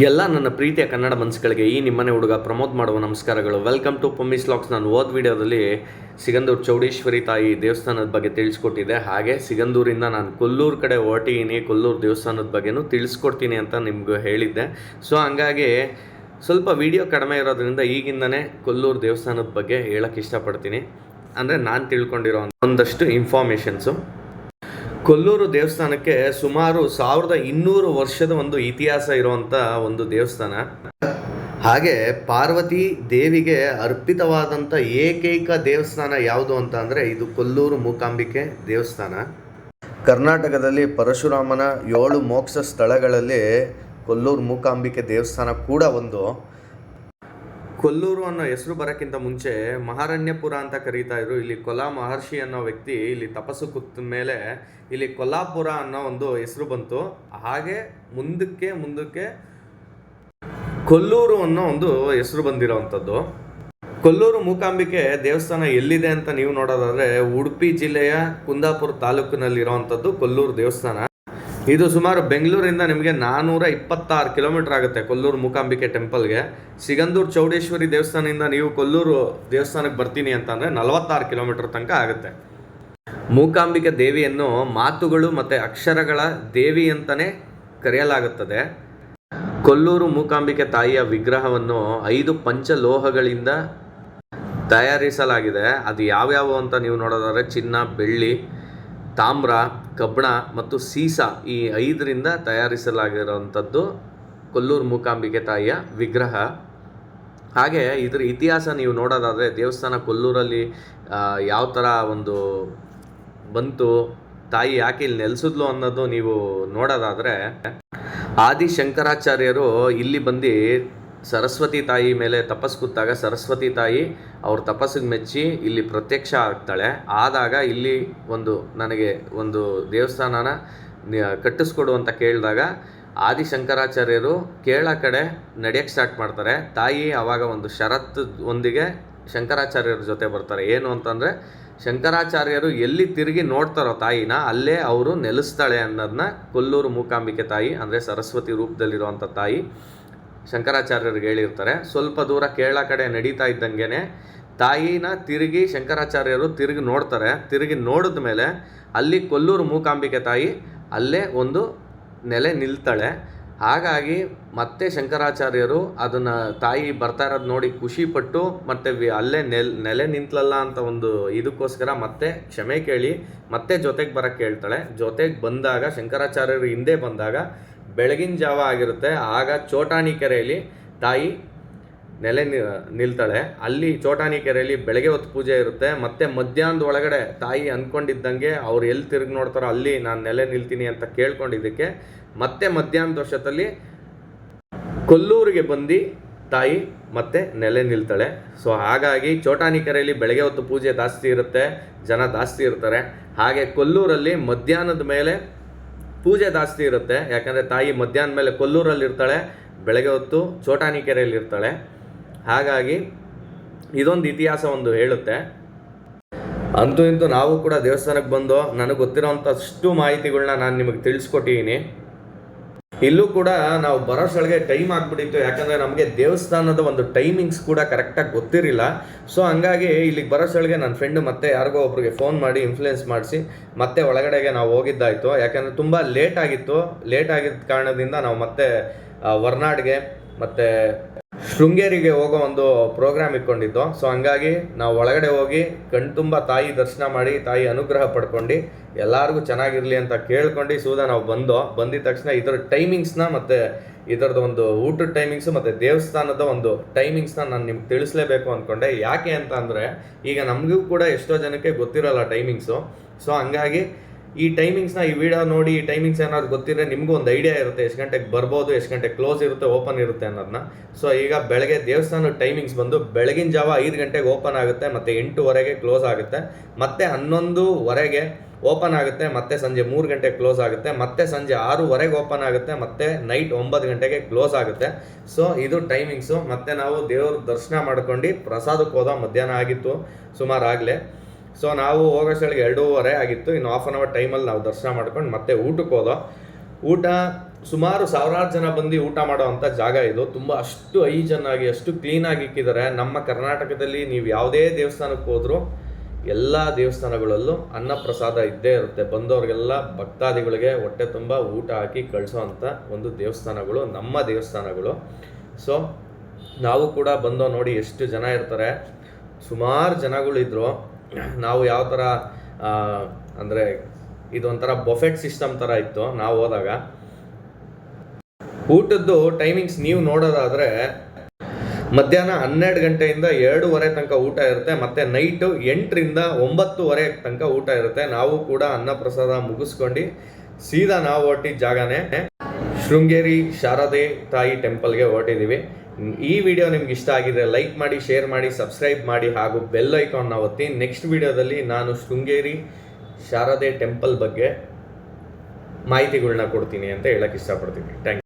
ಎಲ್ಲ ನನ್ನ ಪ್ರೀತಿಯ ಕನ್ನಡ ಮನಸ್ಸುಗಳಿಗೆ ಈ ನಿಮ್ಮನೆ ಹುಡುಗ ಪ್ರಮೋದ್ ಮಾಡುವ ನಮಸ್ಕಾರಗಳು. ವೆಲ್ಕಮ್ ಟು ಪೊಮ್ಮಿಸ್ ಲಾಕ್ಸ್ ನಾನು ಓದ್ ವಿಡಿಯೋದಲ್ಲಿ ಸಿಗಂದೂರು ಚೌಡೇಶ್ವರಿ ತಾಯಿ ದೇವಸ್ಥಾನದ ಬಗ್ಗೆ ತಿಳಿಸ್ಕೊಟ್ಟಿದ್ದೆ. ಹಾಗೆ ಸಿಗಂದೂರಿಂದ ನಾನು ಕೊಲ್ಲೂರು ಕಡೆ ಹೊರಟಿದ್ದೀನಿ ಕೊಲ್ಲೂರು ದೇವಸ್ಥಾನದ ಬಗ್ಗೆನೂ ತಿಳಿಸ್ಕೊಡ್ತೀನಿ ಅಂತ ನಿಮಗೂ ಹೇಳಿದ್ದೆ. ಸೊ ಹಂಗಾಗಿ ಸ್ವಲ್ಪ ವಿಡಿಯೋ ಕಡಿಮೆ ಇರೋದ್ರಿಂದ ಈಗಿಂದನೇ ಕೊಲ್ಲೂರು ದೇವಸ್ಥಾನದ ಬಗ್ಗೆ ಹೇಳೋಕ್ಕೆ ಇಷ್ಟಪಡ್ತೀನಿ. ಅಂದರೆ ನಾನು ತಿಳ್ಕೊಂಡಿರೋ ಒಂದಷ್ಟು ಇನ್ಫಾರ್ಮೇಷನ್ಸು ಕೊಲ್ಲೂರು ದೇವಸ್ಥಾನಕ್ಕೆ ಸುಮಾರು ಸಾವಿರದ ಇನ್ನೂರು ವರ್ಷದ ಒಂದು ಇತಿಹಾಸ ಇರುವಂಥ ಒಂದು ದೇವಸ್ಥಾನ. ಹಾಗೆ ಪಾರ್ವತಿ ದೇವಿಗೆ ಅರ್ಪಿತವಾದಂಥ ಏಕೈಕ ದೇವಸ್ಥಾನ ಯಾವುದು ಅಂತ ಅಂದರೆ ಇದು ಕೊಲ್ಲೂರು ಮೂಕಾಂಬಿಕೆ ದೇವಸ್ಥಾನ. ಕರ್ನಾಟಕದಲ್ಲಿ ಪರಶುರಾಮನ ಏಳು ಮೋಕ್ಷ ಸ್ಥಳಗಳಲ್ಲಿ ಕೊಲ್ಲೂರು ಮೂಕಾಂಬಿಕೆ ದೇವಸ್ಥಾನ ಕೂಡ ಒಂದು. ಕೊಲ್ಲೂರು ಅನ್ನೋ ಹೆಸರು ಬರೋಕ್ಕಿಂತ ಮುಂಚೆ ಮಹಾರಣ್ಯಪುರ ಅಂತ ಕರೀತಾ ಇದ್ರು. ಇಲ್ಲಿ ಕೊಲಾ ಮಹರ್ಷಿ ಅನ್ನೋ ವ್ಯಕ್ತಿ ಇಲ್ಲಿ ತಪಸ್ಸು ಕೂತ ಮೇಲೆ ಇಲ್ಲಿ ಕೊಲ್ಲಾಪುರ ಅನ್ನೋ ಒಂದು ಹೆಸರು ಬಂತು. ಹಾಗೆ ಮುಂದಕ್ಕೆ ಮುಂದಕ್ಕೆ ಕೊಲ್ಲೂರು ಅನ್ನೋ ಒಂದು ಹೆಸರು ಬಂದಿರೋವಂಥದ್ದು. ಕೊಲ್ಲೂರು ಮೂಕಾಂಬಿಕೆ ದೇವಸ್ಥಾನ ಎಲ್ಲಿದೆ ಅಂತ ನೀವು ನೋಡೋದಾದ್ರೆ ಉಡುಪಿ ಜಿಲ್ಲೆಯ ಕುಂದಾಪುರ ತಾಲೂಕಿನಲ್ಲಿರುವಂಥದ್ದು ಕೊಲ್ಲೂರು ದೇವಸ್ಥಾನ. ಇದು ಸುಮಾರು ಬೆಂಗಳೂರಿಂದ ನಿಮಗೆ ನಾನ್ನೂರ ಇಪ್ಪತ್ತಾರು ಕಿಲೋಮೀಟರ್ ಆಗುತ್ತೆ ಕೊಲ್ಲೂರು ಮೂಕಾಂಬಿಕೆ ಟೆಂಪಲ್ಗೆ. ಸಿಗಂದೂರು ಚೌಡೇಶ್ವರಿ ದೇವಸ್ಥಾನದಿಂದ ನೀವು ಕೊಲ್ಲೂರು ದೇವಸ್ಥಾನಕ್ಕೆ ಬರ್ತೀನಿ ಅಂತಂದರೆ ನಲವತ್ತಾರು ಕಿಲೋಮೀಟರ್ ತನಕ ಆಗುತ್ತೆ. ಮೂಕಾಂಬಿಕೆ ದೇವಿಯನ್ನು ಮಾತುಗಳು ಮತ್ತು ಅಕ್ಷರಗಳ ದೇವಿ ಅಂತಲೇ ಕರೆಯಲಾಗುತ್ತದೆ. ಕೊಲ್ಲೂರು ಮೂಕಾಂಬಿಕೆ ತಾಯಿಯ ವಿಗ್ರಹವನ್ನು ಐದು ಪಂಚಲೋಹಗಳಿಂದ ತಯಾರಿಸಲಾಗಿದೆ. ಅದು ಯಾವ್ಯಾವು ಅಂತ ನೀವು ನೋಡೋದಾದ್ರೆ ಚಿನ್ನ, ಬೆಳ್ಳಿ ತಾಮ್ರ, ಕಬ್ಬಣ ಮತ್ತು ಸೀಸ ಈ ಐದರಿಂದ ತಯಾರಿಸಲಾಗಿರುವಂಥದ್ದು ಕೊಲ್ಲೂರು ಮೂಕಾಂಬಿಕೆ ತಾಯಿಯ ವಿಗ್ರಹ. ಹಾಗೆ ಇದ್ರ ಇತಿಹಾಸ ನೀವು ನೋಡೋದಾದರೆ ದೇವಸ್ಥಾನ ಕೊಲ್ಲೂರಲ್ಲಿ ಯಾವ ಥರ ಒಂದು ಬಂತು, ತಾಯಿ ಯಾಕೆ ಇಲ್ಲಿ ನೆಲೆಸಿದ್ಲು ಅನ್ನೋದು ನೀವು ನೋಡೋದಾದರೆ ಆದಿ ಶಂಕರಾಚಾರ್ಯರು ಇಲ್ಲಿ ಬಂದು ಸರಸ್ವತಿ ತಾಯಿ ಮೇಲೆ ತಪಸ್ ಕೂತಾಗ ಸರಸ್ವತಿ ತಾಯಿ ಅವ್ರ ತಪಸ್ಸಿಗೆ ಮೆಚ್ಚಿ ಇಲ್ಲಿ ಪ್ರತ್ಯಕ್ಷ ಆಗ್ತಾಳೆ. ಆದಾಗ ಇಲ್ಲಿ ಒಂದು ನನಗೆ ಒಂದು ದೇವಸ್ಥಾನನ ಕಟ್ಟಿಸ್ಕೊಡು ಅಂತ ಕೇಳಿದಾಗ ಆದಿಶಂಕರಾಚಾರ್ಯರು ಕೇರಳ ಕಡೆ ನಡೆಯಕ್ಕೆ ಸ್ಟಾರ್ಟ್ ಮಾಡ್ತಾರೆ. ತಾಯಿ ಆವಾಗ ಒಂದು ಷರತ್ತು ಒಂದಿಗೆ ಶಂಕರಾಚಾರ್ಯರ ಜೊತೆ ಬರ್ತಾರೆ. ಏನು ಅಂತಂದರೆ ಶಂಕರಾಚಾರ್ಯರು ಎಲ್ಲಿ ತಿರುಗಿ ನೋಡ್ತಾರೋ ತಾಯಿನ ಅಲ್ಲೇ ಅವರು ನೆಲೆಸ್ತಾಳೆ ಅನ್ನೋದನ್ನ ಕೊಲ್ಲೂರು ಮೂಕಾಂಬಿಕೆ ತಾಯಿ, ಅಂದರೆ ಸರಸ್ವತಿ ರೂಪದಲ್ಲಿರುವಂಥ ತಾಯಿ ಶಂಕರಾಚಾರ್ಯರಿಗೆ ಹೇಳಿರ್ತಾರೆ. ಸ್ವಲ್ಪ ದೂರ ಕೇರಳ ಕಡೆ ನಡೀತಾ ಇದ್ದಂಗೆ ತಾಯಿನ ತಿರುಗಿ ಶಂಕರಾಚಾರ್ಯರು ತಿರುಗಿ ನೋಡ್ತಾರೆ. ತಿರುಗಿ ನೋಡಿದ ಮೇಲೆ ಅಲ್ಲಿ ಕೊಲ್ಲೂರು ಮೂಕಾಂಬಿಕೆ ತಾಯಿ ಅಲ್ಲೇ ಒಂದು ನೆಲೆ ನಿಲ್ತಾಳೆ. ಹಾಗಾಗಿ ಮತ್ತೆ ಶಂಕರಾಚಾರ್ಯರು ಅದನ್ನು ತಾಯಿ ಬರ್ತಾ ಇರೋದು ನೋಡಿ ಖುಷಿಪಟ್ಟು ಮತ್ತೆ ವಿ- ಅಲ್ಲೇ ನೆಲ್, ನೆಲೆ ನಿಂತಲಲ್ಲ ಅಂತ ಒಂದು ಇದಕ್ಕೋಸ್ಕರ ಮತ್ತೆ ಕ್ಷಮೆ ಕೇಳಿ ಮತ್ತೆ ಜೊತೆಗೆ ಬರೋಕ್ಕೆ ಹೇಳ್ತಾಳೆ. ಜೊತೆಗೆ ಬಂದಾಗ ಶಂಕರಾಚಾರ್ಯರು ಹಿಂದೆ ಬಂದಾಗ ಬೆಳಗಿನ ಜಾವ ಆಗಿರುತ್ತೆ. ಆಗ ಚೋಟಾಣಿ ಕೆರೆಯಲ್ಲಿ ತಾಯಿ ನೆಲೆ ನಿಲ್ತಾಳೆ. ಅಲ್ಲಿ ಚೋಟಾಣಿ ಕೆರೆಯಲ್ಲಿ ಬೆಳಗ್ಗೆ ಹೊತ್ತು ಪೂಜೆ ಇರುತ್ತೆ. ಮತ್ತೆ ಮಧ್ಯಾಹ್ನದ ಒಳಗಡೆ ತಾಯಿ ಅಂದ್ಕೊಂಡಿದ್ದಂಗೆ ಅವ್ರು ಎಲ್ಲಿ ತಿರುಗಿ ನೋಡ್ತಾರೋ ಅಲ್ಲಿ ನಾನು ನೆಲೆ ನಿಲ್ತೀನಿ ಅಂತ ಕೇಳ್ಕೊಂಡಿದ್ದಕ್ಕೆ ಮತ್ತೆ ಮಧ್ಯಾಹ್ನದ ವರ್ಷದಲ್ಲಿ ಕೊಲ್ಲೂರಿಗೆ ಬಂದು ತಾಯಿ ಮತ್ತೆ ನೆಲೆ ನಿಲ್ತಾಳೆ. ಸೊ ಹಾಗಾಗಿ ಚೋಟಾನಿ ಕೆರೆಯಲ್ಲಿ ಬೆಳಗ್ಗೆ ಹೊತ್ತು ಪೂಜೆ ಜಾಸ್ತಿ ಇರುತ್ತೆ. ಜನ ಜಾಸ್ತಿ ಇರ್ತಾರೆ. ಹಾಗೆ ಕೊಲ್ಲೂರಲ್ಲಿ ಮಧ್ಯಾಹ್ನದ ಮೇಲೆ ಪೂಜೆ ಜಾಸ್ತಿ ಇರುತ್ತೆ. ಯಾಕಂದರೆ ತಾಯಿ ಮಧ್ಯಾಹ್ನ ಮೇಲೆ ಕೊಲ್ಲೂರಲ್ಲಿ ಇರ್ತಾಳೆ ಬೆಳಗ್ಗೆ ಹೊತ್ತು ಚೋಟಾನಿ ಕೆರೆಯಲ್ಲಿ ಇರ್ತಾಳೆ ಹಾಗಾಗಿ ಇದೊಂದು ಇತಿಹಾಸ ಒಂದು ಹೇಳುತ್ತೆ. ಅಂತೂ ಇಂತೂ ನಾವು ಕೂಡ ದೇವಸ್ಥಾನಕ್ಕೆ ಬಂದು ನನಗೆ ಗೊತ್ತಿರೋಂಥಷ್ಟು ಮಾಹಿತಿಗಳನ್ನ ನಾನು ನಿಮಗೆ ತಿಳಿಸ್ಕೊಟ್ಟಿದ್ದೀನಿ ಇಲ್ಲೂ ಕೂಡ ನಾವು ಬರೋಷ್ಟೊಳಗೆ ಟೈಮ್ ಆಗ್ಬಿಟ್ಟಿತ್ತು. ಯಾಕಂದರೆ ನಮಗೆ ದೇವಸ್ಥಾನದ ಒಂದು ಟೈಮಿಂಗ್ಸ್ ಕೂಡ ಕರೆಕ್ಟಾಗಿ ಗೊತ್ತಿರಲಿಲ್ಲ. ಸೊ ಹಂಗಾಗಿ ಇಲ್ಲಿಗೆ ಬರೋಷ್ಟೊಳಗೆ ನನ್ನ ಫ್ರೆಂಡ್ ಮತ್ತೆ ಯಾರಿಗೋ ಒಬ್ರಿಗೆ ಫೋನ್ ಮಾಡಿ ಇನ್ಫ್ಲುಯೆನ್ಸ್ ಮಾಡಿಸಿ ಮತ್ತೆ ಒಳಗಡೆಗೆ ನಾವು ಹೋಗಿದ್ದಾಯಿತು. ಯಾಕಂದರೆ ತುಂಬ ಲೇಟ್ ಆಗಿತ್ತು. ಲೇಟ್ ಆಗಿದ್ದ ಕಾರಣದಿಂದ ನಾವು ಮತ್ತೆ ವರ್ನಾಡ್ಗೆ ಮತ್ತು ಶೃಂಗೇರಿಗೆ ಹೋಗೋ ಒಂದು ಪ್ರೋಗ್ರಾಮ್ ಇಟ್ಕೊಂಡಿದ್ದು. ಸೊ ಹಂಗಾಗಿ ನಾವು ಒಳಗಡೆ ಹೋಗಿ ಕಣ್ತುಂಬ ತಾಯಿ ದರ್ಶನ ಮಾಡಿ, ತಾಯಿ ಅನುಗ್ರಹ ಪಡ್ಕೊಂಡು, ಎಲ್ಲರಿಗೂ ಚೆನ್ನಾಗಿರಲಿ ಅಂತ ಕೇಳ್ಕೊಂಡು ಸೂದ ನಾವು ಬಂದೋ, ಬಂದಿದ ತಕ್ಷಣ ಇದರ ಟೈಮಿಂಗ್ಸ್ನ ಮತ್ತು ಇದರದ್ದು ಒಂದು ಊಟದ ಟೈಮಿಂಗ್ಸು ಮತ್ತು ದೇವಸ್ಥಾನದ ಒಂದು ಟೈಮಿಂಗ್ಸ್ನ ನಾನು ನಿಮ್ಗೆ ತಿಳಿಸ್ಲೇಬೇಕು ಅಂದ್ಕೊಂಡೆ ಯಾಕೆ ಅಂತ ಅಂದರೆ, ಈಗ ನಮಗೂ ಕೂಡ ಎಷ್ಟೋ ಜನಕ್ಕೆ ಗೊತ್ತಿರಲ್ಲ ಟೈಮಿಂಗ್ಸು ಸೊ ಹಂಗಾಗಿ ಈ ಟೈಮಿಂಗ್ಸ್ನ ಈ ವಿಡಿಯೋ ನೋಡಿ, ಈ ಟೈಮಿಂಗ್ಸ್ ಏನಾದ್ರು ಗೊತ್ತಿದ್ರೆ ನಿಮಗೂ ಒಂದು ಐಡಿಯಾ ಇರುತ್ತೆ, ಎಷ್ಟು ಗಂಟೆಗೆ ಬರ್ಬೋದು, ಎಷ್ಟು ಗಂಟೆಗೆ ಕ್ಲೋಸ್ ಇರುತ್ತೆ ಓಪನ್ ಇರುತ್ತೆ ಅನ್ನೋದನ್ನ ಸೊ ಈಗ ಬೆಳಗ್ಗೆ ದೇವಸ್ಥಾನದ ಟೈಮಿಂಗ್ಸ್ ಬಂದು ಬೆಳಗಿನ ಜಾವ ಐದು ಗಂಟೆಗೆ ಓಪನ್ ಆಗುತ್ತೆ, ಮತ್ತು ಎಂಟುವರೆಗೆ ಕ್ಲೋಸ್ ಆಗುತ್ತೆ, ಮತ್ತೆ ಹನ್ನೊಂದುವರೆಗೆ ಓಪನ್ ಆಗುತ್ತೆ, ಮತ್ತೆ ಸಂಜೆ ಮೂರು ಗಂಟೆಗೆ ಕ್ಲೋಸ್ ಆಗುತ್ತೆ, ಮತ್ತೆ ಸಂಜೆ ಆರೂವರೆಗೆ ಓಪನ್ ಆಗುತ್ತೆ, ಮತ್ತೆ ನೈಟ್ ಒಂಬತ್ತು ಗಂಟೆಗೆ ಕ್ಲೋಸ್ ಆಗುತ್ತೆ. ಸೊ ಇದು ಟೈಮಿಂಗ್ಸು ಮತ್ತೆ ನಾವು ದೇವ್ರ ದರ್ಶನ ಮಾಡ್ಕೊಂಡು ಪ್ರಸಾದಕ್ಕೆ ಹೋದ ಮಧ್ಯಾಹ್ನ ಆಗಿತ್ತು, ಸುಮಾರು ಆಗಲೇ. ಸೊ ನಾವು ಹೋಗೋಷ್ಟೊಳಗೆ ಎರಡೂವರೆ ಆಗಿತ್ತು. ಇನ್ನು ಹಾಫ್ ಆನ್ ಅವರ್ ಟೈಮಲ್ಲಿ ನಾವು ದರ್ಶನ ಮಾಡ್ಕೊಂಡು ಮತ್ತೆ ಊಟಕ್ಕೆ ಹೋದೋ. ಊಟ ಸುಮಾರು ಸಾವಿರಾರು ಜನ ಬಂದು ಊಟ ಮಾಡೋ ಜಾಗ ಇದು. ತುಂಬ ಅಷ್ಟು ಹೈಜನ್ ಆಗಿ, ಅಷ್ಟು ಕ್ಲೀನಾಗಿ ಇಕ್ಕಿದ್ದಾರೆ. ನಮ್ಮ ಕರ್ನಾಟಕದಲ್ಲಿ ನೀವು ಯಾವುದೇ ದೇವಸ್ಥಾನಕ್ಕೆ ಹೋದರೂ ಎಲ್ಲ ದೇವಸ್ಥಾನಗಳಲ್ಲೂ ಅನ್ನ ಪ್ರಸಾದ ಇದ್ದೇ ಇರುತ್ತೆ. ಬಂದವ್ರಿಗೆಲ್ಲ ಭಕ್ತಾದಿಗಳಿಗೆ ಹೊಟ್ಟೆ ತುಂಬ ಊಟ ಹಾಕಿ ಕಳಿಸೋ ಅಂಥ ಒಂದು ದೇವಸ್ಥಾನಗಳು, ನಮ್ಮ ದೇವಸ್ಥಾನಗಳು. ಸೊ ನಾವು ಕೂಡ ಬಂದೋ ನೋಡಿ ಎಷ್ಟು ಜನ ಇರ್ತಾರೆ. ಸುಮಾರು ಜನಗಳಿದ್ರು. ನಾವು ಯಾವ ಥರ ಅಂದರೆ ಇದೊಂಥರ ಬೊಫೆಟ್ ಸಿಸ್ಟಮ್ ಥರ ಇತ್ತು, ನಾವು ಹೋದಾಗ. ಊಟದ್ದು ಟೈಮಿಂಗ್ಸ್ ನೀವು ನೋಡೋದಾದರೆ, ಮಧ್ಯಾಹ್ನ ಹನ್ನೆರಡು ಗಂಟೆಯಿಂದ ಎರಡೂವರೆ ತನಕ ಊಟ ಇರುತ್ತೆ, ಮತ್ತು ನೈಟು ಎಂಟರಿಂದ ಒಂಬತ್ತುವರೆ ತನಕ ಊಟ ಇರುತ್ತೆ. ನಾವು ಕೂಡ ಅನ್ನಪ್ರಸಾದ ಮುಗಿಸ್ಕೊಂಡು ಸೀದಾ ನಾವು ಹೊರಟಿದ್ದ ಜಾಗನೇ, ಶೃಂಗೇರಿ ಶಾರದೆ ತಾಯಿ ಟೆಂಪಲ್ಗೆ ಹೊರಟಿದ್ದೀವಿ ಈ ವಿಡಿಯೋ ನಿಮ್ಗೆ ಇಷ್ಟ ಆಗಿದ್ರೆ ಲೈಕ್ ಮಾಡಿ, ಶೇರ್ ಮಾಡಿ, ಸಬ್ಸ್ಕ್ರೈಬ್ ಮಾಡಿ ಹಾಗೂ ಬೆಲ್ ಐಕಾನ್ನ ಒತ್ತಿ. ನೆಕ್ಸ್ಟ್ ವಿಡಿಯೋದಲ್ಲಿ ನಾನು ಶೃಂಗೇರಿ ಶಾರದೆ ಟೆಂಪಲ್ ಬಗ್ಗೆ ಮಾಹಿತಿಗಳನ್ನ ಕೊಡ್ತೀನಿ ಅಂತ ಹೇಳಕ್ಕೆ ಇಷ್ಟಪಡ್ತೀನಿ. ಥ್ಯಾಂಕ್